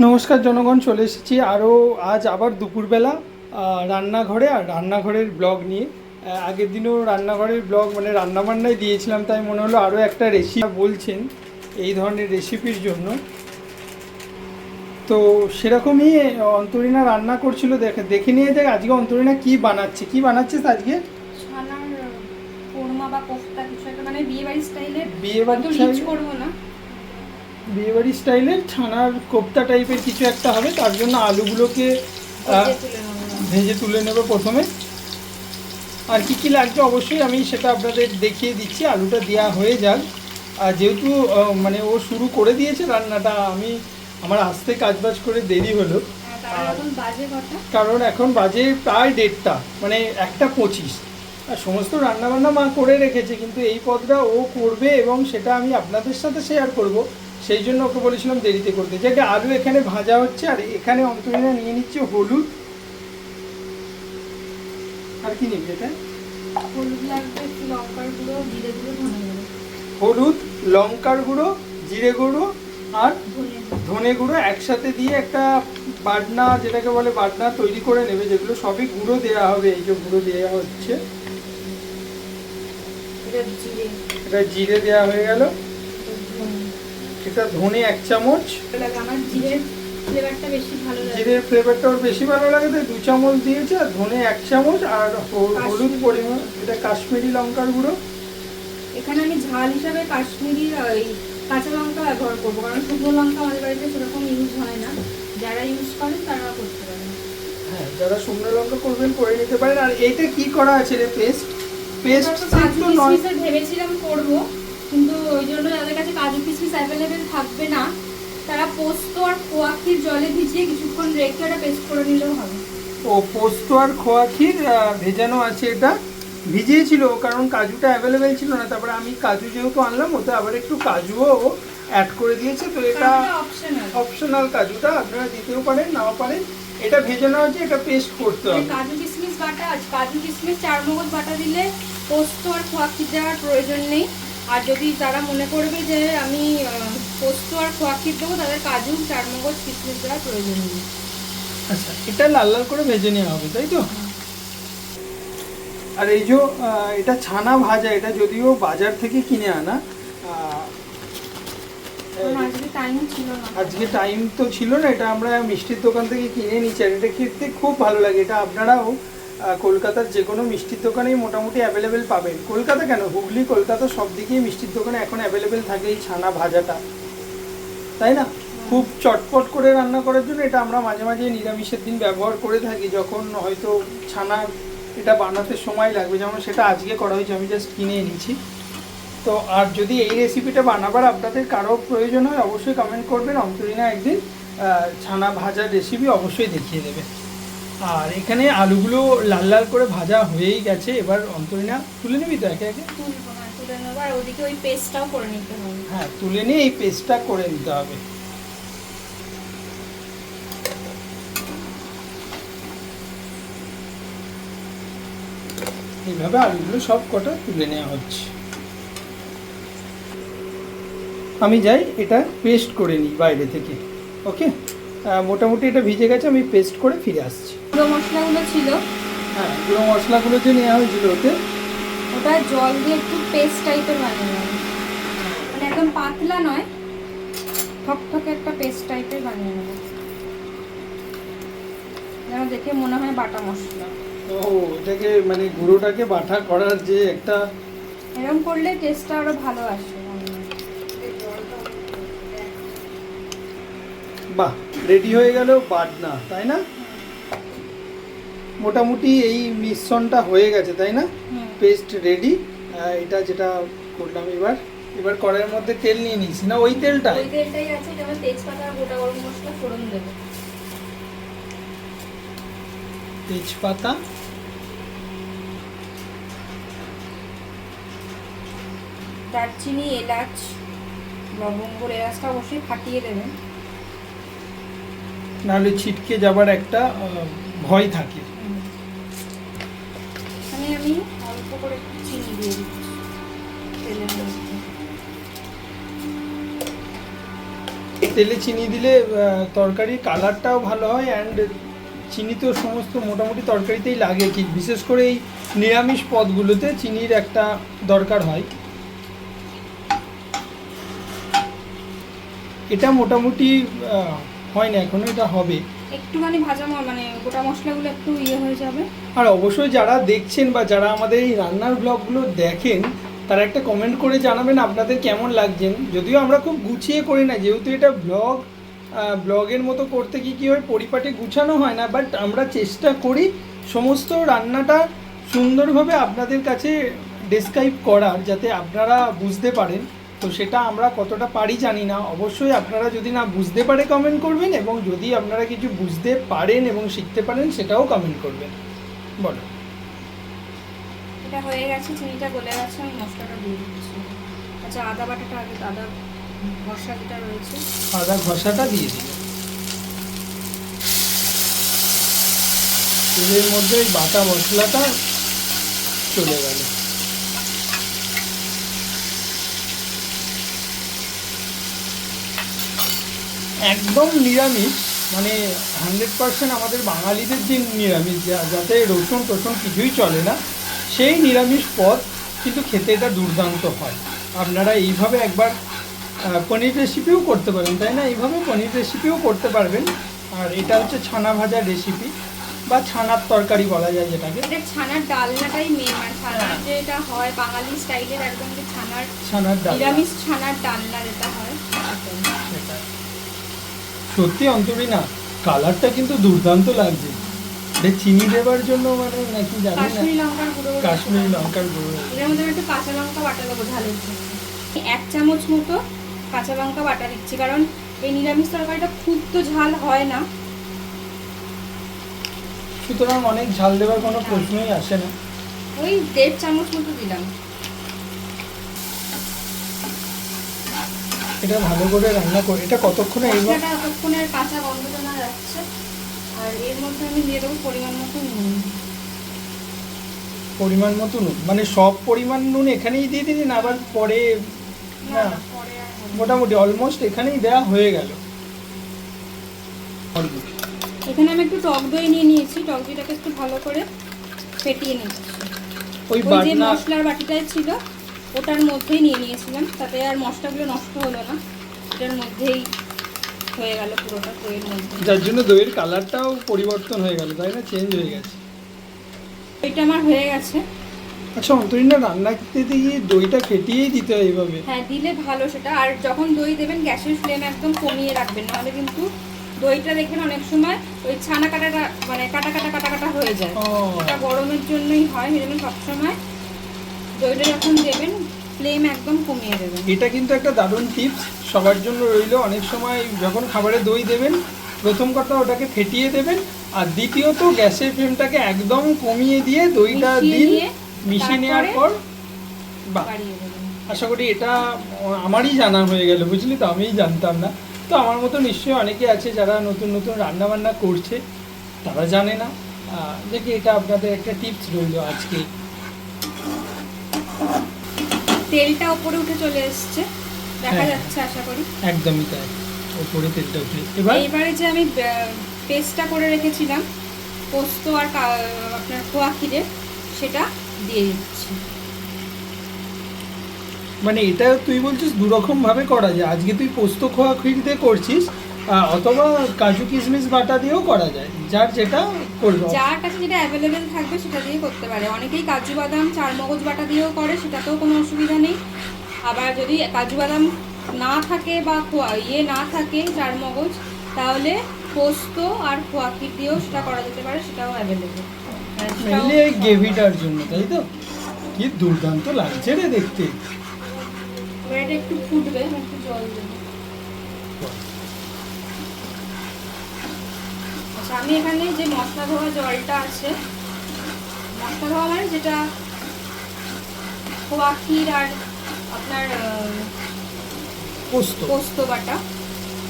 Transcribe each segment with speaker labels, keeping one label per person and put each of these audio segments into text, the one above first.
Speaker 1: নমস্কার জনগণ চলে এসেছি আরও আজ আবার দুপুরবেলা রান্নাঘরে আর রান্নাঘরের ব্লগ নিয়ে। আগের দিনও রান্নাঘরের ব্লগ মানে রান্নাবান্নায় দিয়েছিলাম তাই মনে হলো আরও একটা রেসিপি বলছেন এই ধরনের রেসিপির জন্য। তো সেরকমই অন্তরিনা রান্না করছিল দেখে দেখে নিয়ে যাক আজকে অন্তরিনা কি বানাচ্ছে। কি বানাচ্ছিস আজকে?
Speaker 2: ছানার কোরমা বা কোফতা কিছু একটা মানে বিয়ে বাড়ির স্টাইলের
Speaker 1: বিয়ে style-
Speaker 2: করব না।
Speaker 1: বিয়েবাড়ি স্টাইলের ছানার কোপ্তা টাইপের কিছু একটা হবে তার জন্য আলুগুলোকে
Speaker 2: ভেজে তুলে নেব।
Speaker 1: প্রথমে। আর কি কি লাগবে অবশ্যই আমি সেটা আপনাদের দেখিয়ে দিচ্ছি আলুটা দেওয়া হয়ে যাক। আর যেহেতু মানে ও শুরু করে দিয়েছে রান্নাটা আমি আমার আসতে কাজবাজ করে দেরি হলো।
Speaker 2: হ্যাঁ,
Speaker 1: কারণ এখন বাজে প্রায় দেড়টা মানে একটা পঁচিশ। আর সমস্ত রান্নাবান্না মা করে রেখেছে কিন্তু এই পদটা ও করবে এবং সেটা আমি আপনাদের সাথে শেয়ার করব। সেই জন্য ওকে বলেছিলাম দেরিতে করতে। যাকে আলু এখানে ভাজা হচ্ছে আর এখানে অন্তরিনা নিয়ে নিচ্ছে হলুদ। আর কি নিবি এটা?
Speaker 2: হলুদ লঙ্কার গুঁড়ো জিরে গুঁড়ো
Speaker 1: হলুদ লঙ্কার গুঁড়ো জিরে গুঁড়ো আর
Speaker 2: ধনে
Speaker 1: গুঁড়ো। একসাথে দিয়ে একটা বাটনা যেটাকে বলে বাটনা তৈরি করে নেবে যেগুলো সবই গুঁড়ো দেওয়া হবে এই যে গুঁড়ো দেওয়া হচ্ছে।
Speaker 2: এটা জিরে।
Speaker 1: দেওয়া হয়ে গেল।
Speaker 2: এটা ধনে
Speaker 1: এক চামচ।
Speaker 2: আমার জিরের ফ্লেভারটা বেশি ভালো লাগে।
Speaker 1: জিরের ফ্লেভারটা ওর বেশি ভালো লাগে তাই দু চামচ দিয়েছে আর ধনে এক চামচ আর হলুদ পরিমাণ এটা কাশ্মীরি লঙ্কার গুঁড়ো।
Speaker 2: এখানে আমি ঝাল হিসাবে কাশ্মীরি ওই কাঁচা লঙ্কা ব্যবহার করব কারণ শুকনো লঙ্কা আমাদের বাড়িতে সেরকম ইউজ হয় না। যারা ইউজ করেন তারা করতে পারেন
Speaker 1: হ্যাঁ যারা শুকনো লঙ্কা করবেন করে নিতে পারেন আর এটা কি করা আছে রে পেস্ট? পেস্ট
Speaker 2: ভেবেছিলাম করব কিন্তু ওই জন্য যাদের কাছে কাজু কিশমিশ অ্যাভেলেবেল থাকবে না। তারা পোস্ত আর খোয়াক্ষীর জলে ভিজিয়ে কিছুক্ষণ রেখে ওটা পেস্ট করে নিলেও হবে।
Speaker 1: ও পোস্ত আর খোয়া ক্ষীর ভেজানো আছে এটা? ভিজিয়েছিল কারণ কাজুটা অ্যাভেলেবেল ছিল না তারপরে আমি কাজু যেহেতু আনলাম ওতে আবার একটু কাজুও অ্যাড করে দিয়েছে তো এটা
Speaker 2: অপশনাল
Speaker 1: অপশনাল কাজুটা আপনারা দিতেও পারেন নাও পারেন। এটা ভেজানো আছে এটা পেস্ট করতে হবে।
Speaker 2: কাজু কিশমিশ বাটা আছে। কাজু কিশমিশ চার মগজ বাটা দিলে পোস্ত আর খোয়াক্ষীর দেওয়ার প্রয়োজন নেই। আর যদি তারা মনে করবে যে আমি পোস্ত আর খোয়াক্ষীর দেবো তাদের কাজু চার মগজ কিশমিশ দেওয়ার প্রয়োজন নেই।
Speaker 1: আচ্ছা এটা লাল লাল করে ভেজে নেওয়া হবে তাই তো? আর এই যে এটা ছানা ভাজা এটা যদিও বাজার থেকে কিনে আনা
Speaker 2: আজকে টাইম
Speaker 1: তো ছিল না এটা আমরা মিষ্টির দোকান থেকে কিনে নিচ্ছি আর এটা খেতে খুব ভালো লাগে এটা আপনারাও কলকাতার যে কোনো মিষ্টির দোকানেই মোটামুটি অ্যাভেলেবেল পাবেন। কলকাতা কেন? হুগলি, কলকাতা সব দিকেই মিষ্টির দোকানে এখন অ্যাভেলেবেল থাকে এই ছানা ভাজাটা। তাই না? খুব চটপট করে রান্না করার জন্য এটা আমরা মাঝে মাঝে নিরামিষের দিন ব্যবহার করে থাকি, যখন হয়তো ছানা এটা বানাতে সময় লাগবে। যেমন সেটা আজকে করা হয়েছে, আমি জাস্ট কিনে এনেছি। তো আর যদি এই রেসিপিটা বানাবার আপনাদের কারও প্রয়োজন হয়, অবশ্যই কমেন্ট করবেন। অন্তরিনা একদিন ছানা ভাজার রেসিপি অবশ্যই দেখিয়ে দেবে আর এখানে আলুগুলো লাল লাল করে ভাজা হয়েই গেছে এবার অন্তরিনা তুলে নিবি তো একে একে?
Speaker 2: তুলে নেব আর ওদিকে ওই পেস্টটাও করে নিতে হবে।
Speaker 1: হ্যাঁ তুলে নিয়ে এই পেস্টটা করে নিতে হবে। এইভাবে আলুগুলো সব কটা তুলে নেওয়া হচ্ছে। আমি যাই এটা পেস্ট করে নিই বাইরে থেকে ওকে? মোটামুটি এটা ভিজে গেছে আমি পেস্ট করে ফিরে আসছি।
Speaker 2: গুঁড়ো মশলাগুলো ছিল।
Speaker 1: হ্যাঁ গুঁড়ো মশলাগুলো যে নেওয়া হয়েছিল ওতে।
Speaker 2: ওটা জল দিয়ে একটু পেস্ট টাইপের বানিয়ে নেব মানে একদম পাতলা নয় ঠকঠকে একটা পেস্ট টাইপের বানিয়ে নেব। যেন দেখে মনে হয় বাটা মশলা।
Speaker 1: ও এটাকে মানে গুঁড়োটাকে বাটা করার যে একটা
Speaker 2: এরকম করলে টেস্টটা আরও ভালো আসে।
Speaker 1: বাহ রেডি হয়ে গেল বাটনা তাই না? মোটামুটি এই মিশ্রণটা হয়ে গেছে তাই না। পেস্ট রেডি এটা যেটা করলাম এবার এবার কড়াইয়ের মধ্যে তেল নিয়ে নিয়েছি। না ওই তেলটা?
Speaker 2: ওই তেলটাই আছে যেমন তেজপাতা আর গোটা গরম মশলা ফোড়ন দেবো।
Speaker 1: তেজপাতা।
Speaker 2: দারচিনি এলাচ লবঙ্গ এলাচটা অবশ্যই ফাটিয়ে দেবেন।
Speaker 1: নাহলে ছিটকে যাবার একটা ভয় থাকে।
Speaker 2: এখানে আমি অল্প করে একটু চিনি দিয়ে দিচ্ছি। তেলের মধ্যে।
Speaker 1: তেলে চিনি দিলে তরকারির কালারটাও ভালো হয় অ্যান্ড চিনি তো সমস্ত মোটামুটি তরকারিতেই লাগে। কি বিশেষ করে এই নিরামিষ পদগুলোতে চিনির একটা দরকার হয়। এটা মোটামুটি হয় না এখনও এটা হবে।
Speaker 2: একটুখানি ভাজা মানে গোটা মশলাগুলো একটু ইয়ে হয়ে যাবে।
Speaker 1: আর অবশ্যই যারা দেখছেন বা যারা আমাদের এই রান্নার ব্লগগুলো দেখেন তারা একটা কমেন্ট করে জানাবেন আপনাদের কেমন লাগছেন যদিও আমরা খুব গুছিয়ে করি না যেহেতু এটা ব্লগ ব্লগের মতো করতে কি কী হয় পরিপাটি গুছানো হয় না বাট আমরা চেষ্টা করি সমস্ত রান্নাটা সুন্দরভাবে আপনাদের কাছে ডেসক্রাইব করার যাতে আপনারা বুঝতে পারেন। তো সেটা আমরা কতটা পারি জানি না। অবশ্যই আপনারা যদি না বুঝতে পারে কমেন্ট করবেন এবং যদি আপনারা কিছু বুঝতে পারেন এবং শিখতে পারেন সেটাও কমেন্ট করবেন। বলো।
Speaker 2: এটা হয়ে গেছে চিনিটা গলে গেছে আমি মশলাটা দিয়ে দিচ্ছি। আচ্ছা আদা বাটাটা আগে আদা মশলা যেটা রয়েছে।
Speaker 1: আদা ঘষাটা দিয়ে দিল তেলের মধ্যে বাটা মশলাটা চলে গেল। একদম নিরামিষ মানে হান্ড্রেড পার্সেন্ট আমাদের বাঙালিদের যে নিরামিষ যা- যাতে রসুন টসুন কিছুই চলে না সেই নিরামিষ পদ কিন্তু খেতে এটা দুর্দান্ত হয়। আপনারা এইভাবে একবার পনির রেসিপিও করতে পারেন তাই না? এইভাবে পনির রেসিপিও করতে পারবেন। আর এটা হচ্ছে ছানা ভাজার রেসিপি বা ছানার তরকারি বলা যায় যেটাকে।
Speaker 2: ছানার ডালনাটাই মেন মানে ছানার যেটা হয় বাঙালি স্টাইলের একদম যে ছানার
Speaker 1: ছানার ডাল
Speaker 2: নিরামিষ ছানার ডালনা যেটা।
Speaker 1: সত্যি অন্তরি না কালারটা কিন্তু দুর্দান্ত লাগছে। চিনি দেওয়ার জন্য মানে নাকি জানি না।
Speaker 2: কাশ্মীরি লঙ্কার গুঁড়ো এর মধ্যে একটু কাঁচা লঙ্কা বাটা দেবো জন্য এক চামচ মতো কাঁচা লঙ্কা বাটা দিচ্ছি কারণ এই নিরামিষ তরকারিটা খুব তো ঝাল হয় না।
Speaker 1: সুতরাং অনেক ঝাল দেওয়ার কোনো প্রশ্নই আসে না।
Speaker 2: ওই দেড় চামচ মতো দিলাম।
Speaker 1: এটা ভালো করে রান্না করে এটা কতক্ষণে এইবার
Speaker 2: মশলাটা ততক্ষণের কাঁচা গন্ধটা না যাচ্ছে আর এর মধ্যে আমি দিয়ে দেবো পরিমাণ মতো নুন।
Speaker 1: পরিমাণ মতো নুন মানে সব পরিমাণ নুন এখানেই দিয়ে দিলেন আবার পরে
Speaker 2: না।
Speaker 1: মোটামুটি অলমোস্ট এখানেই দেওয়া হয়ে গেল।
Speaker 2: এখানে আমি একটু টক দই নিয়ে নিয়েছি টক দইটাকে একটু ভালো করে ফেটিয়ে নিচ্ছি।
Speaker 1: ওই
Speaker 2: যে মশলার বাটিটাই ছিল ওটার মধ্যেই নিয়ে নিয়েছিলাম তাতে আর মশলাগুলো নষ্ট হলো না। এটার মধ্যেই হয়ে গেল পুরোটা দইয়ের মধ্যে।
Speaker 1: যার জন্য দইয়ের কালারটাও পরিবর্তন হয়ে গেল তাই না? চেঞ্জ হয়ে গেছে।
Speaker 2: এটা আমার হয়ে গেছে।
Speaker 1: আচ্ছা অন্তরীণা রান্না খেতে গিয়ে দইটা ফেটিয়েই দিতে হয় এইভাবে
Speaker 2: হ্যাঁ দিলে ভালো সেটা। আর যখন দই দেবেন গ্যাসের ফ্লেম একদম কমিয়ে রাখবেন নাহলে কিন্তু দইটা দেখবেন অনেক সময় ওই ছানা কাটাটা মানে কাটা কাটা কাটা কাটা হয়ে যায়।
Speaker 1: ও।
Speaker 2: এটা গরমের জন্যই হয় সেই জন্য সবসময় দইটা যখন দেবেন ফ্লেম একদম কমিয়ে দেবেন।
Speaker 1: এটা কিন্তু একটা দারুণ টিপস সবার জন্য রইল। অনেক সময় যখন খাবারে দই দেবেন প্রথম কথা ওটাকে ফেটিয়ে দেবেন আর দ্বিতীয়ত গ্যাসের ফ্লেমটাকে একদম কমিয়ে দিয়ে দইটা দিন মিশিয়ে নেওয়ার পর বাহ! আশা করি এটা আমারই জানা হয়ে গেল বুঝলি তো? আমিই জানতাম না। তো আমার মতো নিশ্চয়ই অনেকে আছে যারা নতুন নতুন রান্না বান্না করছে তারা জানে না। দেখি এটা আপনাদের একটা টিপস রইল আজকে।
Speaker 2: তেলটা উপরে উঠে চলে এসছে। দেখা
Speaker 1: হ্যাঁ।
Speaker 2: যাচ্ছে আশা করি।
Speaker 1: একদমই তাই। উপরে তেলটা উঠে। এবার?
Speaker 2: এবারে যে আমি পেস্টটা করে রেখেছিলাম পোস্ত আর আপনার খোয়া ক্ষীরে সেটা দিয়ে দিচ্ছি।
Speaker 1: মানে এটা তুই বলছিস দু রকম ভাবে করা যায়। আজকে তুই পোস্ত খোয়া ক্ষীর দিয়ে করছিস অথবা কাজু কিশমিশ বাটা দিয়েও করা যায় যার যেটা করবে।
Speaker 2: যার কাছে যেটা অ্যাভেলেবেল থাকবে সেটা দিয়ে করতে পারে। অনেকেই কাজু বাদাম চার মগজ বাটা দিয়েও করে সেটাতেও কোনো অসুবিধা নেই। আবার যদি কাজু বাদাম না থাকে বা ইয়ে না থাকে চার মগজ তাহলে পোস্ত আর খোয়া ক্ষীর দিয়েও সেটা করা যেতে পারে সেটাও অ্যাভেলেবেল
Speaker 1: মেনলি এই গ্রেভিটার জন্য তাই তো? কি দুর্দান্ত লাগছে রে দেখতে।
Speaker 2: এটা একটু ফুটবে একটু জল দেবো আচ্ছা আমি এখানে যে মশলা ধোয়া জলটা আছে মশলা ধোয়া মানে যেটা খোয়া ক্ষীর আর আপনার
Speaker 1: পোস্ত।
Speaker 2: পোস্ত বাটা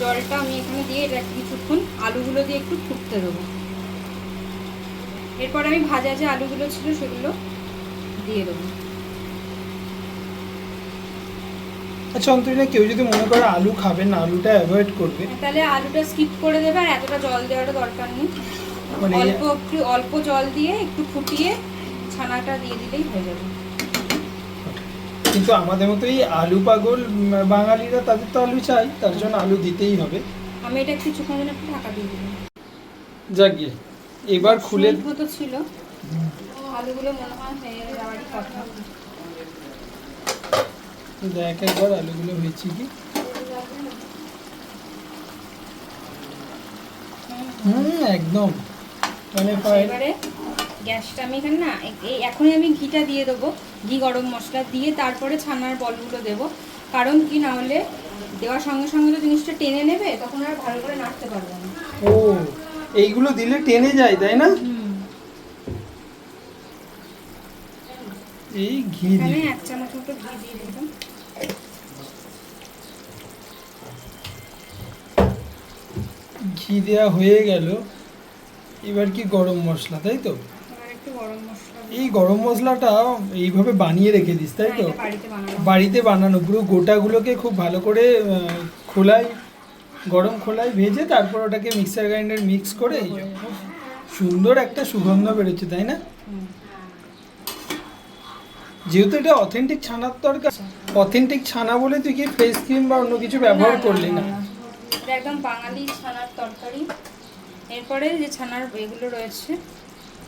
Speaker 2: জলটা আমি এখানে দিয়ে এটা কিছুক্ষণ আলুগুলো দিয়ে একটু ফুটতে দেবো। এরপর আমি ভাজা যে আলুগুলো ছিল সেগুলো দিয়ে দেবো।
Speaker 1: আচ্ছা অন্তরিনা কেউ যদি মনে করে আলু খাবে না আলুটা অ্যাভয়েড করবে?
Speaker 2: তাহলে আলুটা স্কিপ করে দেবে আর এতটা জল দেওয়ারও দরকার নেই।
Speaker 1: মানে
Speaker 2: অল্প একটু অল্প জল দিয়ে একটু ফুটিয়ে ছানাটা দিয়ে দিলেই হয়ে যাবে।
Speaker 1: কিন্তু আমাদের মতো এই আলু পাগল বাঙালিরা তাদের তো আলু চাই তার জন্য আলু দিতেই হবে।
Speaker 2: আমি এটা একটু জন্য একটু ঢাকা দিয়ে দিলাম।
Speaker 1: যাক এবার খুলে
Speaker 2: মতো ছিল। আলুগুলো মনে হয় হয়ে যাওয়ারই কথা।
Speaker 1: দেখ একবার আলুগুলো হয়েছে কি? হুম একদম। মানে
Speaker 2: এবারে গ্যাসটা আমি এখানে না এই এখনই আমি ঘিটা দিয়ে দেবো। ঘি গরম মশলা দিয়ে তারপরে ছানার বলগুলো দেবো। কারণ কি না হলে দেওয়ার সঙ্গে সঙ্গে তো জিনিসটা টেনে নেবে তখন আর ভালো করে নাড়তে পারব না।
Speaker 1: ও এইগুলো দিলে টেনে যায় তাই না? এই ঘি দিয়ে
Speaker 2: এক চামচ মতো ঘি দিয়ে দিলাম।
Speaker 1: ঘি দেওয়া হয়ে গেল। এবার কি গরম মশলা তাই তো। এই গরম মশলাটা এইভাবে বানিয়ে রেখে দিস তাই
Speaker 2: হ্যাঁ,
Speaker 1: তো?
Speaker 2: বাড়িতে বানানো
Speaker 1: পুরো গোটাগুলোকে খুব ভালো করে খোলায় গরম খোলায় ভেজে তারপর ওটাকে মিক্সার গ্রাইন্ডার মিক্স করে এই যে, উফ, সুন্দর একটা সুগন্ধ বেরোচ্ছে তাই না। যেহেতু এটা অথেন্টিক ছানার তরকার অথেন্টিক ছানা বলে তুই কি ফেস ক্রিম বা অন্য কিছু ব্যবহার করলি না।
Speaker 2: এটা একদম বাঙালি ছানার তরকারি। এরপরে যে ছানার এগুলো রয়েছে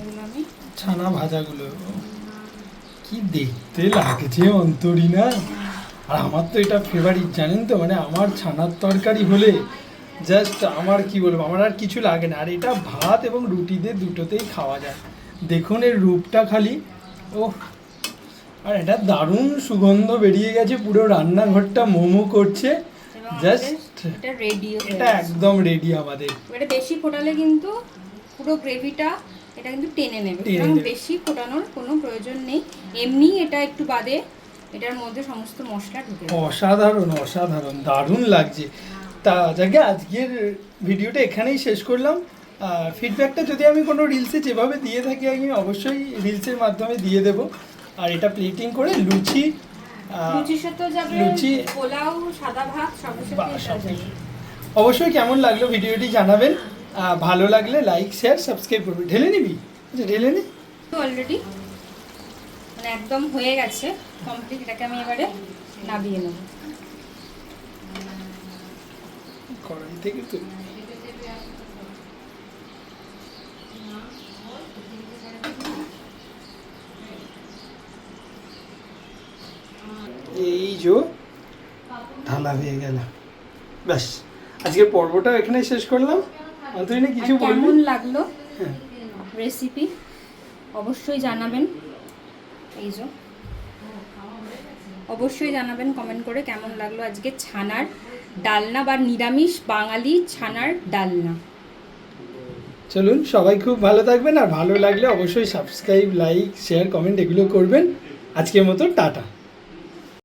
Speaker 2: এগুলো আমি
Speaker 1: ছানা ভাজাগুলো। কি দেখতে লাগছে অন্তরি না? আর আমার তো এটা ফেভারিট জানেন তো? মানে আমার ছানার তরকারি হলে জাস্ট আমার কি বলব আমার আর কিছু লাগে না। আর এটা ভাত এবং রুটি দিয়ে দুটোতেই খাওয়া যায়। দেখুন এর রূপটা খালি। ও আর এটা দারুণ সুগন্ধ বেরিয়ে গেছে পুরো রান্নাঘরটা মোমো করছে। জাস্ট
Speaker 2: এটা রেডি
Speaker 1: এটা একদম রেডি আমাদের।
Speaker 2: এটা বেশি ফোটালে কিন্তু পুরো গ্রেভিটা এটা কিন্তু টেনে নেবে।
Speaker 1: নেবে।
Speaker 2: বেশি ফোটানোর কোনো প্রয়োজন নেই। এমনি এটা একটু বাদে এটার মধ্যে সমস্ত মশলা ঢুকে
Speaker 1: অসাধারণ অসাধারণ দারুণ লাগছে। তা যাকে আজকের ভিডিওটা এখানেই শেষ করলাম। ফিডব্যাকটা যদি আমি কোনো রিলসে যেভাবে দিয়ে থাকি আমি অবশ্যই রিলসের মাধ্যমে দিয়ে দেব। আর এটা প্লেটিং করে লুচি লুচি-
Speaker 2: পোলাও সাদা ভাত।
Speaker 1: অবশ্যই কেমন লাগল ভিডিওটি জানাবেন। ভালো লাগলে লাইক শেয়ার সাবস্ক্রাইব করবে ঢেলে নিবি? আচ্ছা ঢেলে নি।
Speaker 2: অলরেডি মানে একদম হয়ে গেছে কমপ্লিট এটাকে আমি এবারে নাবিয়ে নেব।
Speaker 1: কড়াই থেকে তো এই জো ঢালা হয়ে গেল। ব্যাস আজকের পর্বটা এখানে শেষ করলাম। অন্তরিনে কিছু
Speaker 2: কেমন লাগল
Speaker 1: হ্যাঁ।
Speaker 2: রেসিপি অবশ্যই জানাবেন। এই জো অবশ্যই জানাবেন কমেন্ট করে কেমন লাগল আজকে ছানার ডালনা বা নিরামিষ বাঙালি ছানার ডালনা।
Speaker 1: চলুন সবাই খুব ভালো থাকবেন আর ভালো লাগলে অবশ্যই সাবস্ক্রাইব লাইক শেয়ার কমেন্ট এগুলো করবেন। আজকের মতো টাটা।